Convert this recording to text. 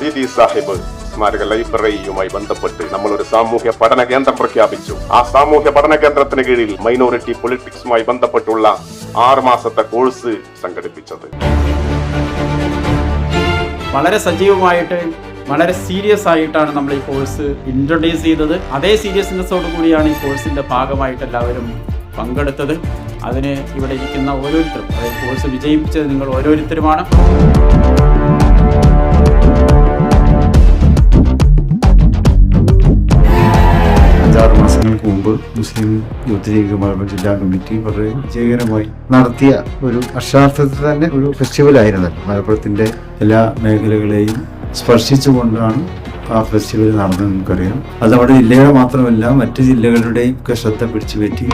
സീതി സാഹിബ് സ്മാരക ലൈബ്രറിയുമായി ബന്ധപ്പെട്ട് നമ്മൾ ഒരു സാമൂഹ്യ പഠന കേന്ദ്രം പ്രഖ്യാപിച്ചു. ആ സാമൂഹ്യ പഠന കേന്ദ്രത്തിന് കീഴിൽ മൈനോറിറ്റി പൊളിറ്റിക്സുമായി ബന്ധപ്പെട്ടുള്ള ആറ് മാസത്തെ കോഴ്സ് സംഘടിപ്പിച്ചത്. വളരെ സജീവമായിട്ട് വളരെ സീരിയസ് ആയിട്ടാണ് നമ്മൾ ഈ കോഴ്സ് ഇൻട്രൊഡ്യൂസ് ചെയ്തത്. അതേ സീരിയസ്നെസ്സോട് കൂടിയാണ് ഈ കോഴ്സിന്റെ ഭാഗമായിട്ട് എല്ലാവരും പങ്കെടുത്തത്. അതിന് ഇവിടെ ഇരിക്കുന്ന ഓരോരുത്തരും അതായത് കോഴ്സ് വിജയിപ്പിച്ചത് നിങ്ങൾ ഓരോരുത്തരുമാണ്. മുമ്പ് മുസ്ലിം യൂത്ത് ലീഗ് മലബാർ ജില്ലാ കമ്മിറ്റി വളരെ വിജയകരമായി നടത്തിയ ഒരു അക്ഷരാർത്ഥത്തിൽ തന്നെ ഒരു ഫെസ്റ്റിവൽ ആയിരുന്നല്ലോ. മലപ്പുറത്തിന്റെ എല്ലാ മേഖലകളെയും സ്പർശിച്ചുകൊണ്ടാണ് ആ ഫെസ്റ്റിവൽ നടന്നത് നമുക്കറിയാം. അത് നമ്മുടെ ജില്ലയുടെ മാത്രമല്ല മറ്റ് ജില്ലകളുടെയും ഒക്കെ ശ്രദ്ധ പിടിച്ചു പറ്റി